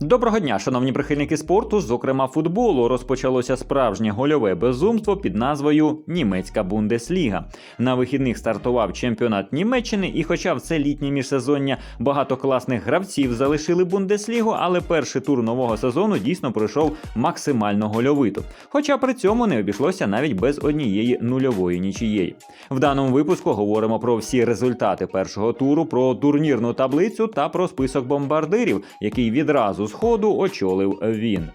Доброго дня, шановні прихильники спорту, зокрема футболу, розпочалося справжнє гольове безумство під назвою Німецька Бундесліга. На вихідних стартував чемпіонат Німеччини, і хоча в це літнє міжсезоння багато класних гравців залишили Бундеслігу, але перший тур нового сезону дійсно пройшов максимально гольовито. Хоча при цьому не обійшлося навіть без однієї нульової нічієї. В даному випуску говоримо про всі результати першого туру, про турнірну таблицю та про список бомбардирів, який відразу з ходу очолив він.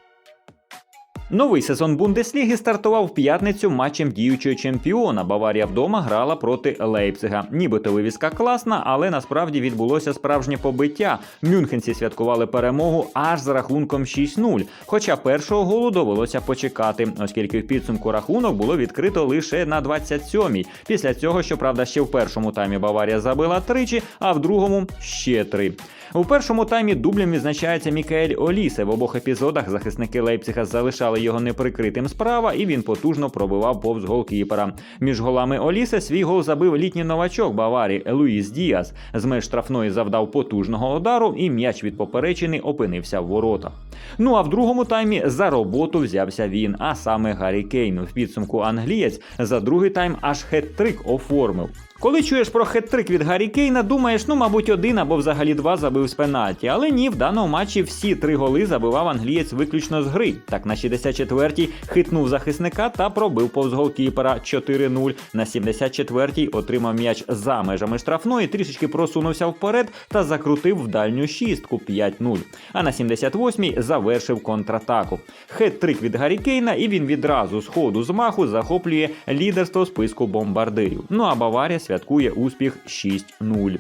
Новий сезон Бундесліги стартував в п'ятницю матчем діючого чемпіона. Баварія вдома грала проти Лейпцига. Нібито вивіска класна, але насправді відбулося справжнє побиття. Мюнхенці святкували перемогу аж за рахунком 6-0. Хоча першого голу довелося почекати, оскільки в підсумку рахунок було відкрито лише на 27-й. Після цього, щоправда, ще в першому таймі Баварія забила тричі, а в другому ще три. У першому таймі дублем відзначається Мікаель Олісе. В обох епізодах захисники Лейпцига залишали його неприкритим справа, і він потужно пробивав повз голкіпера. Між голами Олісе свій гол забив літній новачок Баварії Луїс Діас. З меж штрафної завдав потужного удару, і м'яч від поперечини опинився в воротах. Ну а в другому таймі за роботу взявся він, а саме Гаррі Кейн. В підсумку англієць за другий тайм аж хет-трик оформив. Коли чуєш про хет-трик від Гаррі Кейна, думаєш, ну, мабуть, один або взагалі два забив з пенальті. Але ні, в даному матчі всі три голи забивав англієць виключно з гри. Так на 64-й хитнув захисника та пробив повз голкіпера 4-0. На 74-й отримав м'яч за межами штрафної, трішечки просунувся вперед та закрутив в дальню шістку 5-0. А на 78-й завершив контратаку. Хет-трик від Гаррі Кейна, і він відразу з ходу з маху захоплює лідерство списку бомбардирів. Ну а Баварія святкує успіх 6-0.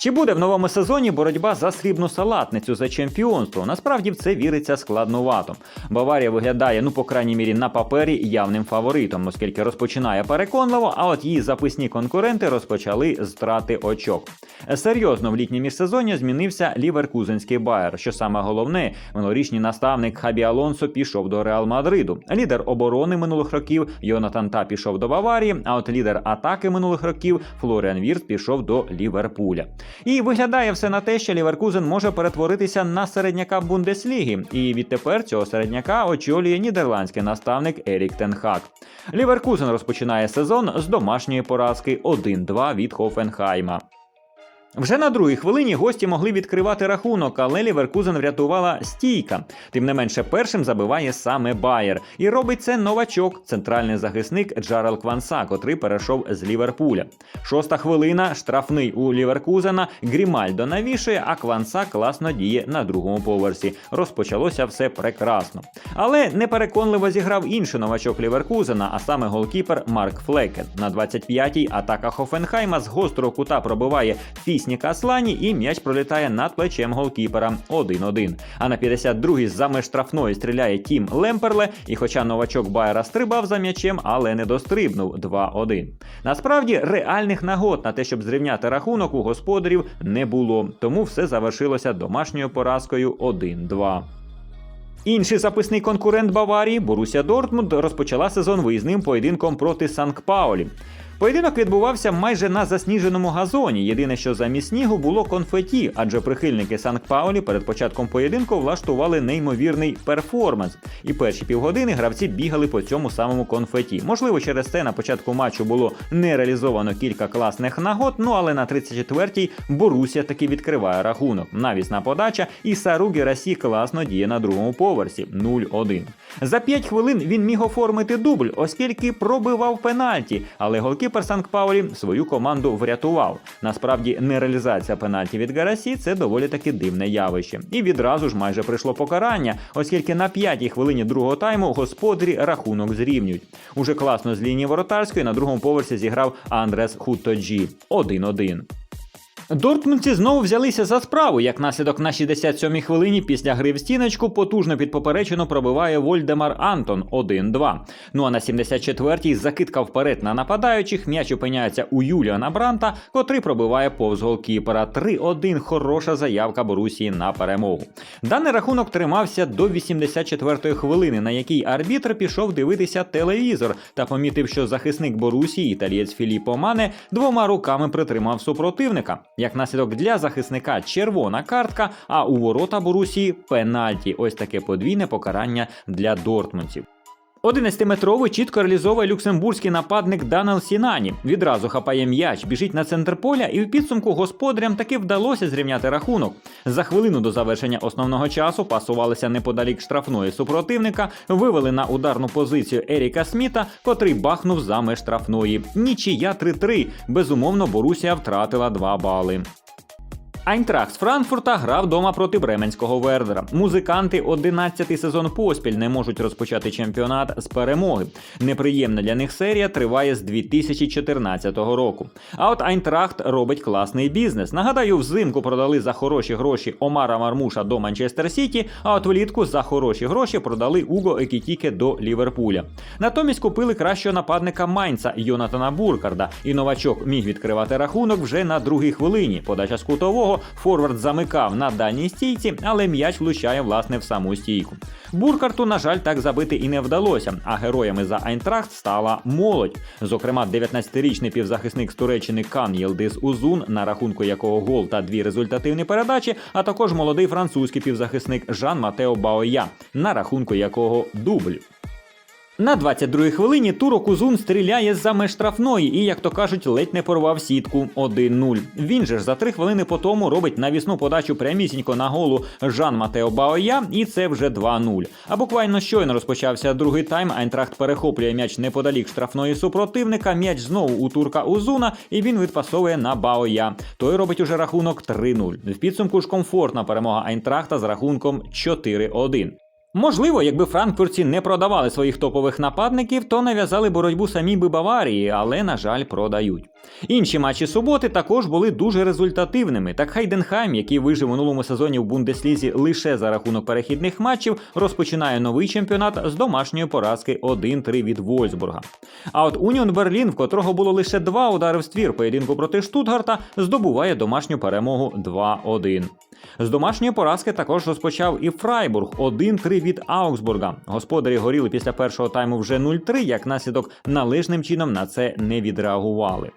Чи буде в новому сезоні боротьба за срібну салатницю за чемпіонство? Насправді в це віриться складновато. Баварія виглядає, ну по крайній мірі, на папері явним фаворитом, оскільки розпочинає переконливо, а от її записні конкуренти розпочали з очок. Серйозно в літнє міжсезоння змінився ліверкузенський Байер. Що саме головне, минулорічний наставник Хабі Алонсо пішов до Реал Мадриду. Лідер оборони минулих років Йонатан Та пішов до Баварії. А от лідер атаки минулих років Флоріан Вірт пішов до Ліверпуля. І виглядає все на те, що Ліверкузен може перетворитися на середняка Бундесліги. І відтепер цього середняка очолює нідерландський наставник Ерік Тенхак. Ліверкузен розпочинає сезон з домашньої поразки 1-2 від Хофенхайма. Вже на другій хвилині гості могли відкривати рахунок, але Ліверкузен врятувала стійка. Тим не менше, першим забиває саме Байер. І робить це новачок, центральний захисник Джарел Кванса, котрий перейшов з Ліверпуля. Шоста хвилина, штрафний у Ліверкузена. Грімальдо навішує, а Кванса класно діє на другому поверсі. Розпочалося все прекрасно. Але непереконливо зіграв інший новачок Ліверкузена, а саме голкіпер Марк Флекен. На 25-й атака Хофенхайма з гострого кута пробиває Фісніка Аслані і м'яч пролітає над плечем голкіпера 1-1. А на 52-й за штрафної стріляє Тім Лемперле, і хоча новачок Байера стрибав за м'ячем, але не дострибнув 2-1. Насправді реальних нагод на те, щоб зрівняти рахунок у господарів не було, тому все завершилося домашньою поразкою 1-2. Інший записний конкурент Баварії Боруся Дортмунд розпочала сезон виїзним поєдинком проти Санкт-Паулі. Поєдинок відбувався майже на засніженому газоні. Єдине, що замість снігу було конфеті, адже прихильники Санкт-Паулі перед початком поєдинку влаштували неймовірний перформанс. І перші півгодини гравці бігали по цьому самому конфеті. Можливо, через це на початку матчу було не реалізовано кілька класних нагод. Ну але на 34-й Боруся таки відкриває рахунок. Навісна подача, і Сару Герасі класно діє на другому поверсі 0-1. За 5 хвилин він міг оформити дубль, оскільки пробивав пенальті, але голкіпер Санкт-Паулі свою команду врятував. Насправді, нереалізація пенальті від Гарасі це доволі таки дивне явище. І відразу ж майже прийшло покарання, оскільки на п'ятій хвилині другого тайму господарі рахунок зрівнюють. Уже класно з лінії воротарської на другому поверсі зіграв Андрес Хуттоджі 1-1. Дортмундці знову взялися за справу, як наслідок на 67-й хвилині після гри в стіночку потужно під поперечину пробиває Вольдемар Антон 1-2. Ну а на 74-й закидка вперед на нападаючих м'яч опиняється у Юліана Бранта, котрий пробиває повз голкіпера. 3-1 хороша заявка Борусії на перемогу. Даний рахунок тримався до 84-ї хвилини, на якій арбітр пішов дивитися телевізор та помітив, що захисник Борусії, італієць Філіппо Мане, двома руками притримав супротивника. Як наслідок для захисника червона картка, а у ворота Борусії пенальті. Ось таке подвійне покарання для дортмундців. 11-метровий чітко реалізовує люксембурзький нападник Данел Сінані. Відразу хапає м'яч, біжить на центр поля, і в підсумку господарям таки вдалося зрівняти рахунок. За хвилину до завершення основного часу пасувалися неподалік штрафної супротивника, вивели на ударну позицію Еріка Сміта, котрий бахнув за меж штрафної. Нічия 3-3. Безумовно, Борусія втратила 2 бали. Айнтрахт з Франкфурта грав дома проти Бременського Вердера. Музиканти 11-й сезон поспіль не можуть розпочати чемпіонат з перемоги. Неприємна для них серія триває з 2014 року. А от Айнтрахт робить класний бізнес. Нагадаю, взимку продали за хороші гроші Омара Мармуша до Манчестер Сіті, а от влітку за хороші гроші продали Уго Екітіке до Ліверпуля. Натомість купили кращого нападника Майнца Йонатана Буркарда, і новачок міг відкривати рахунок вже на другій хвилині. Подача з кутового Форвард замикав на дальній стійці, але м'яч влучає власне в саму стійку. Буркарту, на жаль, так забити і не вдалося. А героями за Айнтрахт стала молодь. Зокрема, 19-річний півзахисник з Туреччини Кан Єлдис Узун, на рахунку якого гол та дві результативні передачі, а також молодий французький півзахисник Жан Матео Баоя, на рахунку якого дубль. На 22-й хвилині Туро Кузун стріляє з-за меж штрафної і, як то кажуть, ледь не порвав сітку 1-0. Він же ж за три хвилини по тому робить навісну подачу прямісінько на голу Жан Матео Баоя, і це вже 2-0. А буквально щойно розпочався другий тайм. Айнтрахт перехоплює м'яч неподалік штрафної супротивника. М'яч знову у турка Узуна, і він відпасовує на Баоя. Той робить уже рахунок 3-0. В підсумку ж комфортна перемога Айнтрахта з рахунком 4-1. Можливо, якби франкфуртці не продавали своїх топових нападників, то нав'язали боротьбу самі би Баварії, але, на жаль, продають. Інші матчі суботи також були дуже результативними. Так Хайденхайм, який вижив минулому сезоні в Бундеслізі лише за рахунок перехідних матчів, розпочинає новий чемпіонат з домашньої поразки 1-3 від Вольсбурга. А от Уніон Берлін, в котрого було лише два удари в ствір поєдинку проти Штутгарта, здобуває домашню перемогу 2-1. З домашньої поразки також розпочав і Фрайбург 1-3 від Аугсбурга. Господарі горіли після першого тайму вже 0-3, як наслідок належним чином на це не відреагували.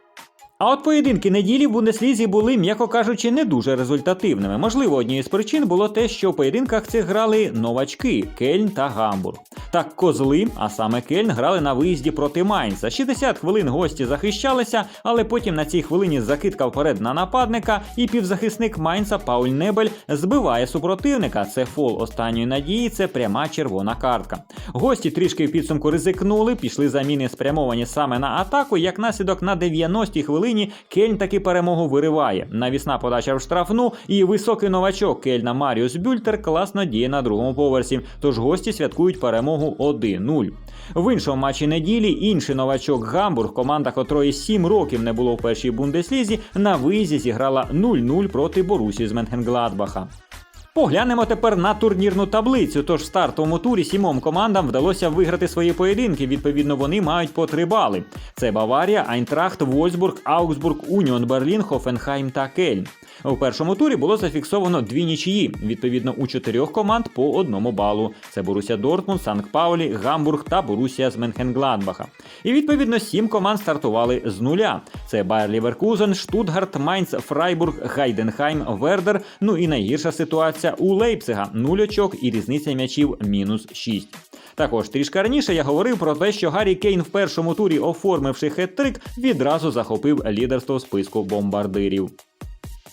А от поєдинки неділі в Бундеслізі були, м'яко кажучи, не дуже результативними. Можливо, однією з причин було те, що в поєдинках цих грали новачки Кельн та Гамбург. Так, козли, а саме Кельн, грали на виїзді проти Майнца. 60 хвилин гості захищалися, але потім на цій хвилині закидка вперед на нападника, і півзахисник Майнца Пауль Небель збиває супротивника. Це фол останньої надії, це пряма червона картка. Гості трішки в підсумку ризикнули, пішли заміни спрямовані саме на атаку. Як наслідок на 90-й хвилині Кельн таки перемогу вириває. Навісна подача в штрафну, і високий новачок Кельна Маріус Бюльтер класно діє на другому поверсі. Тож гості святкують перемогу 1-0. В іншому матчі неділі інший новачок Гамбург, команда котрої 7 років не було в першій бундеслізі, на визі зіграла 0-0 проти Борусі з Менхенгладбаха. Поглянемо тепер на турнірну таблицю. Тож в стартовому турі сімом командам вдалося виграти свої поєдинки. Відповідно, вони мають по три бали. Це Баварія, Айнтрахт, Вольсбург, Аугсбург, Уніон Берлін, Хофенхайм та Кельн. У першому турі було зафіксовано дві нічиї, відповідно у чотирьох команд по одному балу. Це Боруся Дортмунд, Санкт Паулі, Гамбург та Борусія з Менхенгладбаха. І відповідно сім команд стартували з нуля. Це Байер Ліверкузен, Штутгарт, Майнц, Фрайбург, Гайденхайм, Вердер. Ну і найгірша ситуація у Лейпцига 0 очок і різниця м'ячів мінус 6. Також трішки раніше я говорив про те, що Гаррі Кейн в першому турі, оформивши хет-трик, відразу захопив лідерство в списку бомбардирів.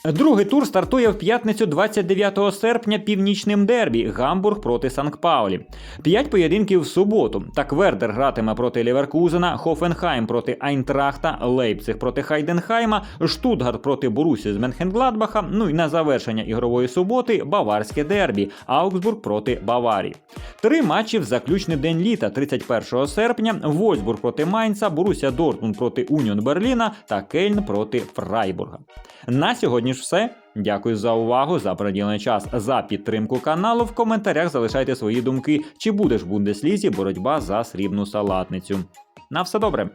Другий тур стартує в п'ятницю 29 серпня північним дербі Гамбург проти Санкт-Паулі. П'ять поєдинків в суботу. Так Вердер гратиме проти Ліверкузена, Хофенхайм проти Айнтрахта, Лейпциг проти Хайденхайма, Штутгарт проти Борусі з Менхенгладбаха. Ну і на завершення ігрової суботи Баварське дербі, Аугсбург проти Баварії. Три матчі в заключний день літа 31 серпня. Вольсбург проти Майнца, Боруся Дортмунд проти Уніон Берліна та Кельн проти Фрайбурга. На сьогодні ж все. Дякую за увагу, за приділений час, за підтримку каналу. В коментарях залишайте свої думки, чи буде ж в Бундеслізі боротьба за срібну салатницю. На все добре.